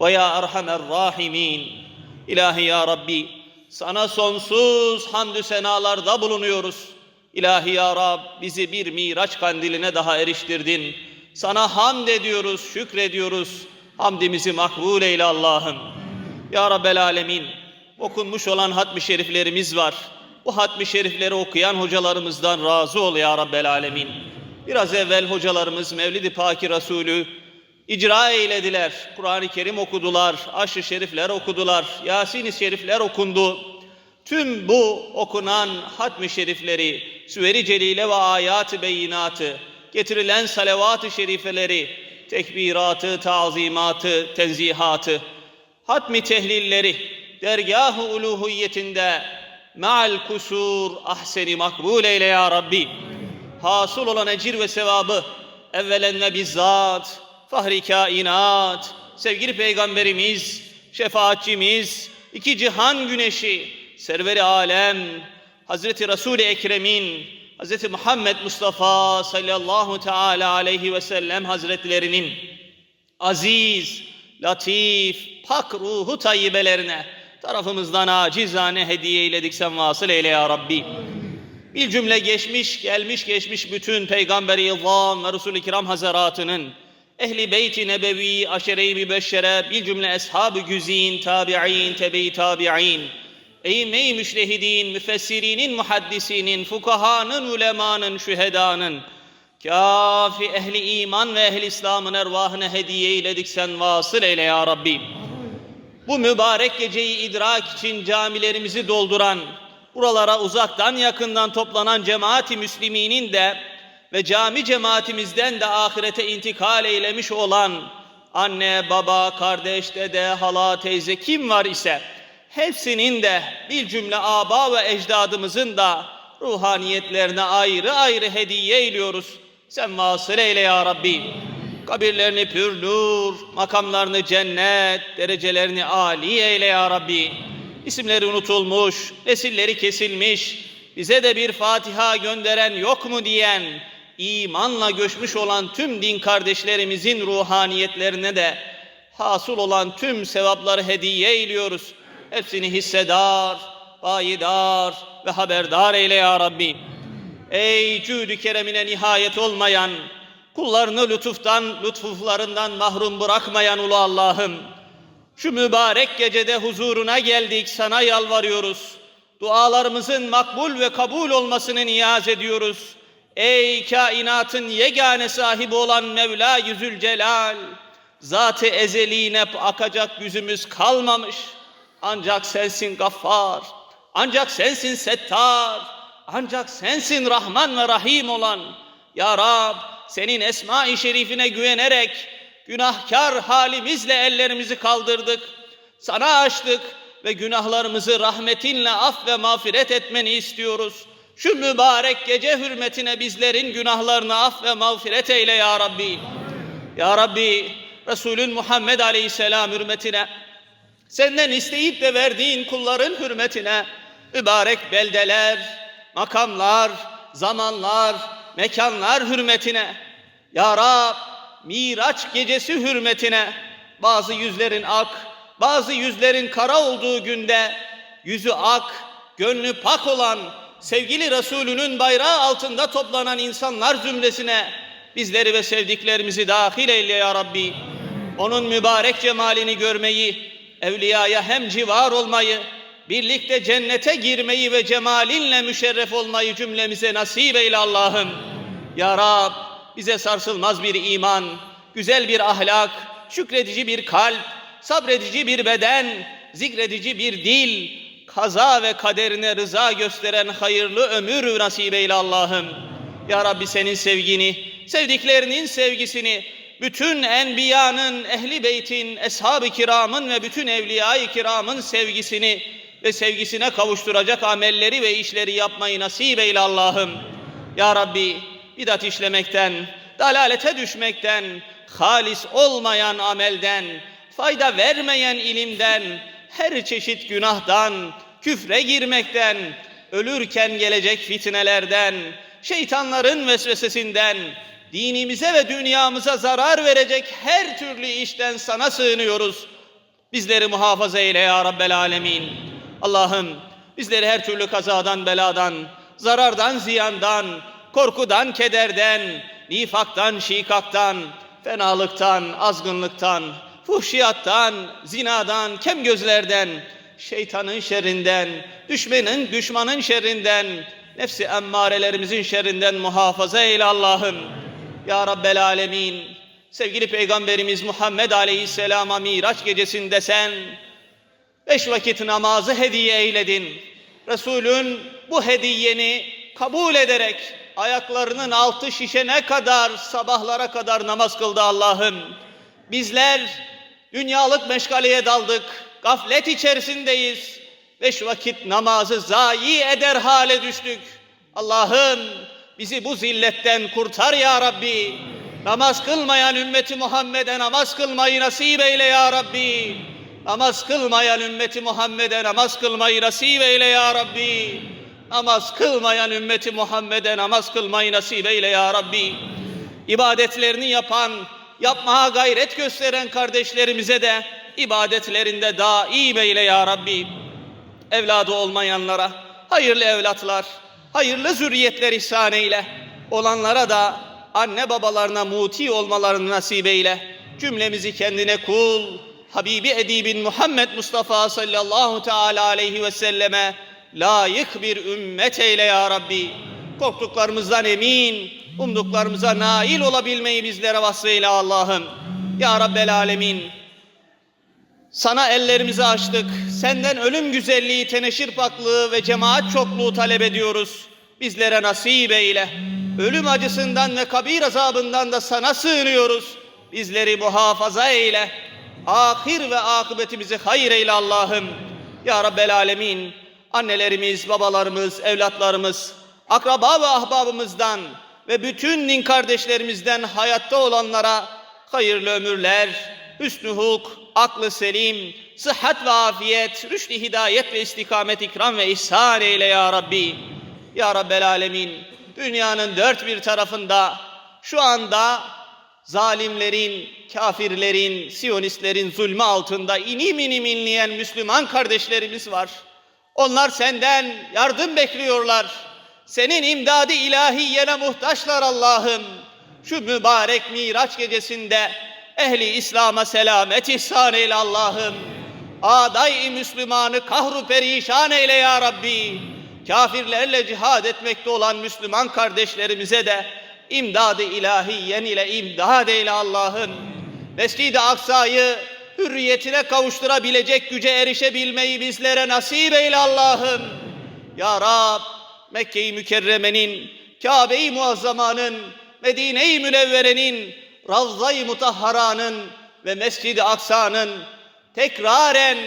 ve ya erhamer rahimin. İlahi ya Rabbi sana sonsuz hamdü senalarda bulunuyoruz. İlahi ya Rab bizi bir miraç kandiline daha eriştirdin. Sana hamd ediyoruz, şükrediyoruz. Hamdimizi makbul eyle Allah'ım. Ya Rabbel Alemin okunmuş olan hatmi şeriflerimiz var. Bu hatmi şerifleri okuyan hocalarımızdan razı ol ya Rabbel Alemin. Biraz evvel hocalarımız Mevlid-i Paki Resulü icra eylediler. Kur'an-ı Kerim okudular, aşı şerifler okudular, Yasin-i şerifler okundu. Tüm bu okunan hatmi şerifleri, süveri celile ve ayat-ı beyinatı, getirilen salavat-ı şerifeleri, tekbiratı, tazimatı, tenzihatı, hatmi tehlilleri, dergah-ı uluhiyetinde meal kusur ahseni makbul eyle ya Rabbi. Hasıl olan ecir ve sevabı evvelen ve bizzat fahri kainat, sevgili peygamberimiz, şefaatçimiz, iki cihan güneşi, serveri alem, Hazreti Resul-i Ekrem'in, Hazreti Muhammed Mustafa sallallahu teala aleyhi ve sellem hazretlerinin aziz, latif, pak ruhu tayyibelerine tarafımızdan acizane hediye eyledik sen vasıl eyle ya Rabbi. Bir cümle geçmiş, gelmiş geçmiş bütün Peygamber-i İzam ve Resul-i Kiram Hazaratının Ehli Beyt-i Nebevi, Aşere-i Mübeşşere, bir cümle Ashab-ı Güzin, Tabi'in, Tebe-i Tabi'in, Eyyime-i Müşrehidin, Müfessirinin, Muhaddisinin, Fukahanın, Ulemanın, Şühedanın, Kafi ehli iman ve ehli İslam'ın ervahına hediye eyledik sen vasıl eyle ya Rabbi. Bu mübarek geceyi idrak için camilerimizi dolduran, buralara uzaktan yakından toplanan cemaati müsliminin de ve cami cemaatimizden de ahirete intikal eylemiş olan anne, baba, kardeş, dede, hala, teyze kim var ise hepsinin de bir cümle aba ve ecdadımızın da ruhaniyetlerine ayrı ayrı hediye eyliyoruz. Sen vasıl eyle ya Rabbi. Kabirlerini pür nur, makamlarını cennet, derecelerini âli eyle ya Rabbi. İsimleri unutulmuş, nesilleri kesilmiş, bize de bir Fatiha gönderen yok mu diyen, imanla göçmüş olan tüm din kardeşlerimizin ruhaniyetlerine de hasıl olan tüm sevapları hediye eyliyoruz. Hepsini hissedar, bayidar ve haberdar eyle ya Rabbi. Ey cüdü keremine nihayet olmayan, kullarını lütuftan, lütuflarından mahrum bırakmayan ulu Allah'ım, şu mübarek gecede huzuruna geldik, sana yalvarıyoruz. Dualarımızın makbul ve kabul olmasını niyaz ediyoruz. Ey kainatın yegane sahibi olan Mevla Yüzül Celal, zat-ı ezeline akacak yüzümüz kalmamış. Ancak sensin gaffar, ancak sensin settar, ancak sensin Rahman ve Rahim olan. Ya Rab, senin esma-i şerifine güvenerek günahkar halimizle ellerimizi kaldırdık. Sana açtık ve günahlarımızı rahmetinle af ve mağfiret etmeni istiyoruz. Şu mübarek gece hürmetine bizlerin günahlarını af ve mağfiret eyle ya Rabbi. Ya Rabbi, Resulün Muhammed Aleyhisselam hürmetine, senden isteyip de verdiğin kulların hürmetine, mübarek beldeler, makamlar, zamanlar, mekanlar hürmetine, Ya Rab, Miraç gecesi hürmetine, bazı yüzlerin ak, bazı yüzlerin kara olduğu günde, yüzü ak, gönlü pak olan, sevgili Resulünün bayrağı altında toplanan insanlar zümresine, bizleri ve sevdiklerimizi dahil eyle ya Rabbi. Onun mübarek cemalini görmeyi, evliyaya hem civar olmayı, birlikte cennete girmeyi ve cemalinle müşerref olmayı cümlemize nasip eyle Allah'ım. Ya Rab, bize sarsılmaz bir iman, güzel bir ahlak, şükredici bir kalp, sabredici bir beden, zikredici bir dil, kaza ve kaderine rıza gösteren hayırlı ömür nasip eyle Allah'ım. Ya Rabbi senin sevgini, sevdiklerinin sevgisini, bütün enbiyanın, ehli beytin, eshab-ı kiramın ve bütün evliya-i kiramın sevgisini ve sevgisine kavuşturacak amelleri ve işleri yapmayı nasip eyle Allah'ım. Ya Rabbi bidat işlemekten, dalalete düşmekten, halis olmayan amelden, fayda vermeyen ilimden, her çeşit günahdan, küfre girmekten, ölürken gelecek fitnelerden, şeytanların vesvesesinden, dinimize ve dünyamıza zarar verecek her türlü işten sana sığınıyoruz. Bizleri muhafaza eyle ya Rabbel Alemin. Allah'ım bizleri her türlü kazadan, beladan, zarardan, ziyandan, korkudan, kederden, nifaktan, şikaktan, fenalıktan, azgınlıktan, fuhşiyattan, zinadan, kem gözlerden, şeytanın şerrinden, düşmenin, düşmanın şerrinden, nefsi emmarelerimizin şerrinden muhafaza eyle Allah'ım. Ya Rabbel Alemin, sevgili Peygamberimiz Muhammed Aleyhisselam'a Miraç gecesinde sen, beş vakit namazı hediye eyledin. Resulün bu hediyeni kabul ederek ayaklarının altı şişene kadar sabahlara kadar namaz kıldı Allah'ım. Bizler dünyalık meşgaleye daldık, gaflet içerisindeyiz. Beş vakit namazı zayi eder hale düştük. Allah'ım bizi bu zilletten kurtar ya Rabbi. Namaz kılmayan ümmeti Muhammed'e namaz kılmayı nasip eyle ya Rabbi. Namaz kılmayan ümmeti Muhammed'e namaz kılmayı nasip eyle ya Rabbi. Namaz kılmayan ümmeti Muhammed'e namaz kılmayı nasip eyle ya Rabbi. İbadetlerini yapan, yapmaya gayret gösteren kardeşlerimize de ibadetlerinde daim eyle ya Rabbi. Evladı olmayanlara hayırlı evlatlar, hayırlı zürriyetler ihsan eyle. Olanlara da anne babalarına muti olmalarını nasip eyle. Cümlemizi kendine kul, Habibi Edibin Muhammed Mustafa sallallahu teala aleyhi ve selleme layık bir ümmet eyle ya Rabbi. Korktuklarımızdan emin, umduklarımıza nail olabilmeyi bizlere vasfeyle Allah'ım. Ya Rabbel Alemin, sana ellerimizi açtık. Senden ölüm güzelliği, teneşir paklığı ve cemaat çokluğu talep ediyoruz. Bizlere nasip eyle. Ölüm acısından ve kabir azabından da sana sığınıyoruz. Bizleri muhafaza eyle. Ahir ve akıbetimizi hayır eyle Allah'ım. Ya Rabbel Alemin, annelerimiz, babalarımız, evlatlarımız, akraba ve ahbabımızdan ve bütün din kardeşlerimizden hayatta olanlara hayırlı ömürler, hüsnü hulk, aklı selim, sıhhat ve afiyet, rüştü hidayet ve istikamet ikram ve ihsan eyle ya Rabbi. Ya Rabbel Alemin, dünyanın dört bir tarafında şu anda zalimlerin, kafirlerin, siyonistlerin zulmü altında inim inim inleyen Müslüman kardeşlerimiz var. Onlar senden yardım bekliyorlar. Senin imdadı ilahiyene muhtaçlar Allah'ım. Şu mübarek Miraç gecesinde ehli İslam'a selamet ihsan eyle Allah'ım. Aday Müslümanı kahru perişan eyle ya Rabbi. Kafirlerle cihad etmekte olan Müslüman kardeşlerimize de imdadı ilahiyen ile imdad eyle Allah'ım. Mescid-i Aksa'yı hürriyetine kavuşturabilecek güce erişebilmeyi bizlere nasip eyle Allah'ım. Ya Rab, Mekke-i Mükerreme'nin, Kabe-i Muazzama'nın, Medine-i Münevvere'nin, Ravza-i Mutahhara'nın ve Mescid-i Aksa'nın tekraren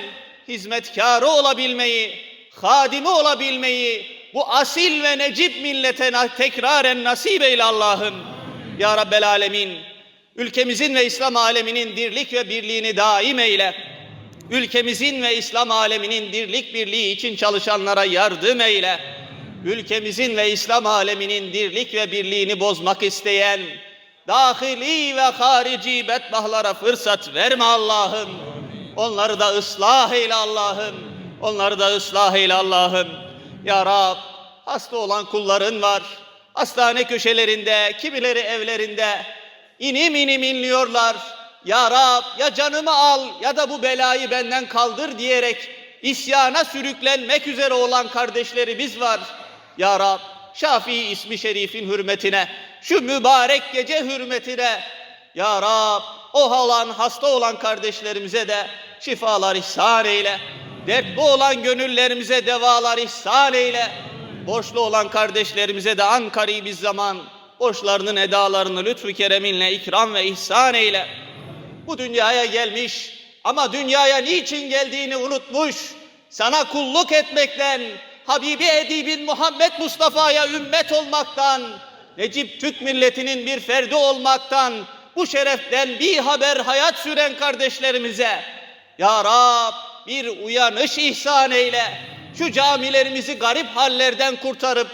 hizmetkarı olabilmeyi, hadimi olabilmeyi, bu asil ve necip millete tekraren nasip eyle Allah'ım. Ya Rabbel Alemin, ülkemizin ve İslam aleminin dirlik ve birliğini daim eyle. Ülkemizin ve İslam aleminin dirlik birliği için çalışanlara yardım eyle. Ülkemizin ve İslam aleminin dirlik ve birliğini bozmak isteyen, dahili ve harici bedbahlara fırsat verme Allah'ım. Onları da ıslah eyle Allah'ım. Onları da ıslah eyle Allah'ım. Ya Rab, hasta olan kulların var. Hastane köşelerinde, kimileri evlerinde inim inim inliyorlar. Ya Rab, ya canımı al ya da bu belayı benden kaldır diyerek isyana sürüklenmek üzere olan kardeşlerimiz var. Ya Rab, Şafii ismi şerifin hürmetine, şu mübarek gece hürmetine, Ya Rab, o olan hasta olan kardeşlerimize de şifalar ihsan eyle. Dertli olan gönüllerimize devalar ihsan eyle. Borçlu olan kardeşlerimize de an karibiz zaman borçlarının edalarını lütfu kereminle ikram ve ihsan eyle. Bu dünyaya gelmiş ama dünyaya niçin geldiğini unutmuş. Sana kulluk etmekten, Habibi Edibin Muhammed Mustafa'ya ümmet olmaktan, Necip Türk milletinin bir ferdi olmaktan, bu şereften bir haber hayat süren kardeşlerimize, Ya Rab bir uyanış ihsan eyle. Şu camilerimizi garip hallerden kurtarıp,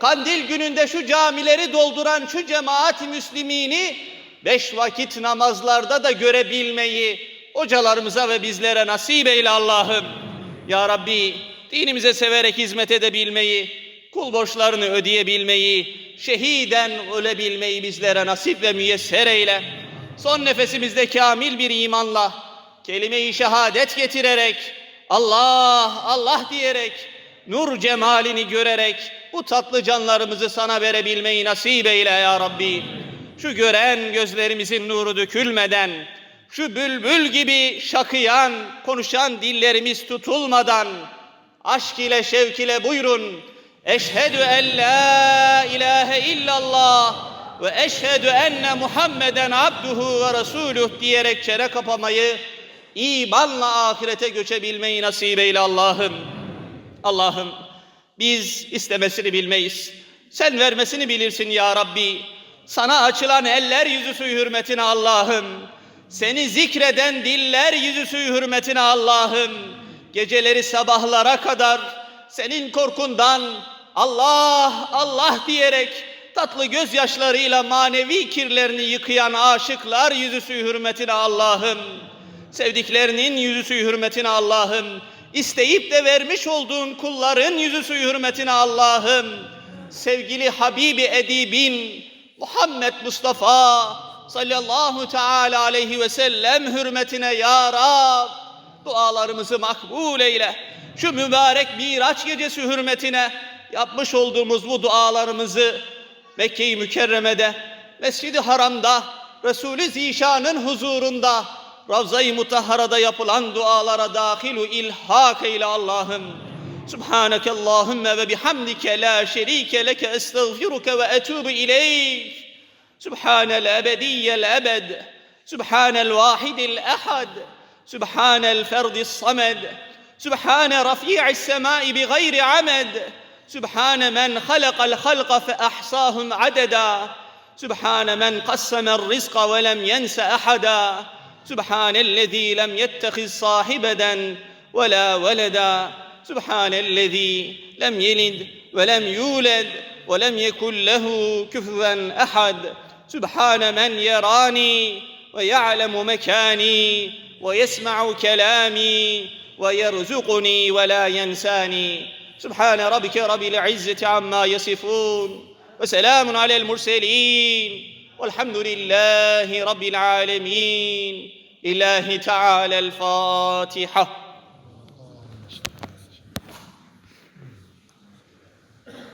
kandil gününde şu camileri dolduran şu cemaat-i müslimini beş vakit namazlarda da görebilmeyi, hocalarımıza ve bizlere nasip eyle Allah'ım. Ya Rabbi dinimize severek hizmet edebilmeyi, kul borçlarını ödeyebilmeyi, şehiden ölebilmeyi bizlere nasip ve müyesser eyle. Son nefesimizde kamil bir imanla, kelime-i şehadet getirerek, Allah, Allah diyerek, nur cemalini görerek bu tatlı canlarımızı sana verebilmeyi nasip eyle ya Rabbi. Şu gören gözlerimizin nuru dökülmeden, şu bülbül gibi şakıyan, konuşan dillerimiz tutulmadan, aşk ile şevk ile buyurun. Eşhedü en la ilahe illallah ve eşhedü enne Muhammeden abduhu ve resuluh diyerek çene kapamayı, imanla ahirete göçebilmeyi nasip eyle Allah'ım. Allah'ım biz istemesini bilmeyiz. Sen vermesini bilirsin ya Rabbi. Sana açılan eller yüzüsü hürmetine Allah'ım. Seni zikreden diller yüzüsü hürmetine Allah'ım. Geceleri sabahlara kadar senin korkundan Allah Allah diyerek tatlı gözyaşlarıyla manevi kirlerini yıkayan aşıklar yüzüsü hürmetine Allah'ım. Sevdiklerinin yüzüsü hürmetine Allah'ım. İsteyip de vermiş olduğun kulların yüzüsü hürmetine Allah'ım. Sevgili Habibi Edibin Muhammed Mustafa sallallahu teala aleyhi ve sellem hürmetine ya Rab dualarımızı makbul eyle. Şu mübarek Miraç gecesi hürmetine yapmış olduğumuz bu dualarımızı Mekke-i Mükerreme'de, Mescid-i Haram'da, Resulü Zişan'ın huzurunda, Ravza-i Mutahhara'da yapılan dualara dahilu ilhak eyle Allah'ım. Subhaneke Allahümme ve bihamdike la şerike leke estağfiruke ve etubu ileyk. Subhanel ebediyyel ebed. Subhanel vahidil ehad. Ferdis samed. Subhane rafi'is semai bi gayri amed. سبحان من خلق الخلق فأحصاهم عددا سبحان من قسم الرزق ولم ينس أحدا سبحان الذي لم يتخذ صاحبدا ولا ولدا سبحان الذي لم يلد ولم يولد ولم يكن له كفوا أحد سبحان من يراني ويعلم مكاني ويسمع كلامي ويرزقني ولا ينساني. سبحان ربك رب العزة عما يصفون وسلام على المرسلين والحمد لله رب العالمين. لله تعالى الفاتحة.